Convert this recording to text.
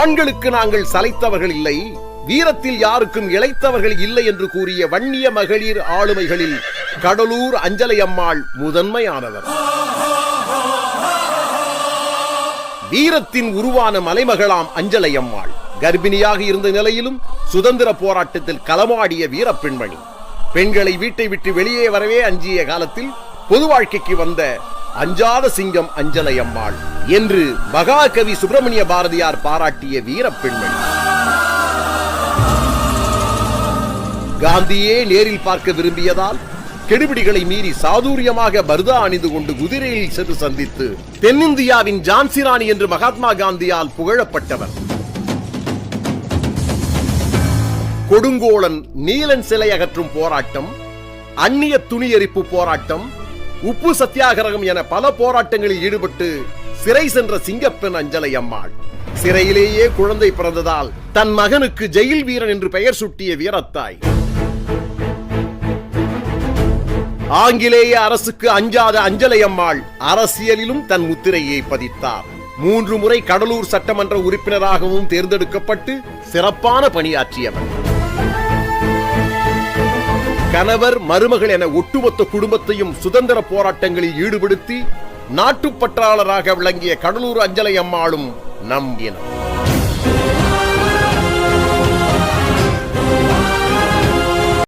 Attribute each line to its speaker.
Speaker 1: ஆண்களுக்கு நாங்கள் சளைத்தவர்கள் இல்லை. வீரத்தில் யாருக்கும் இளைத்தவர்கள் இல்லை என்று கூறிய வன்னிய மகளிர் ஆளுமைகளில் கடலூர் அஞ்சலை அம்மாள் முதன்மையானவர். வீரத்தின் உருவான மலைமகளாம் அஞ்சலை அம்மாள் கர்ப்பிணியாக இருந்த நிலையிலும் சுதந்திர போராட்டத்தில் களமாடிய வீரப் பெண்மணி பெண்களை வீட்டை விட்டு வெளியே வரவே அஞ்சிய காலத்தில் பொது வாழ்க்கைக்கு வந்த அஞ்சாத சிங்கம் அஞ்சலையம்மாள் என்று மகாகவி சுப்பிரமணிய பாரதியார் பாராட்டிய வீர பெண்மணி. காந்தியே நேரில் பார்க்க விரும்பியதால் கெடுபிடிகளை மீறி சாதுரியமாக பர்தா அணிந்து கொண்டு குதிரையில் சென்று சந்தித்து தென்னிந்தியாவின் ஜான்சி ராணி என்று மகாத்மா காந்தியால் புகழப்பட்டவர். கொடுங்கோளன் நீலன் சிலை அகற்றும் போராட்டம் அந்நிய துணி எரிப்பு போராட்டம் உப்பு சத்தியாகிரகம் என பல போராட்டங்களில் ஈடுபட்டு சிறை சென்ற சிங்கப்பெண் அஞ்சலை அம்மாள். சிறையிலேயே குழந்தை பிறந்ததால் தன் மகனுக்கு ஜெயில் வீரன் என்று பெயர் சூட்டிய வீரத்தாய். ஆங்கிலேய அரசுக்கு அஞ்சாத அஞ்சலை அம்மாள் அரசியலிலும் தன் முத்திரையை பதித்தார். மூன்று முறை கடலூர் சட்டமன்ற உறுப்பினராகவும் தேர்ந்தெடுக்கப்பட்டு சிறப்பான பணியாற்றியவர் கணவர் மருமகள் என ஒட்டுமொத்த குடும்பத்தையும் சுதந்திர போராட்டங்களில் ஈடுபடுத்தி நாட்டுப்பற்றாளராக விளங்கிய கடலூர் அஞ்சலை அம்மாளும் நம் இனம்.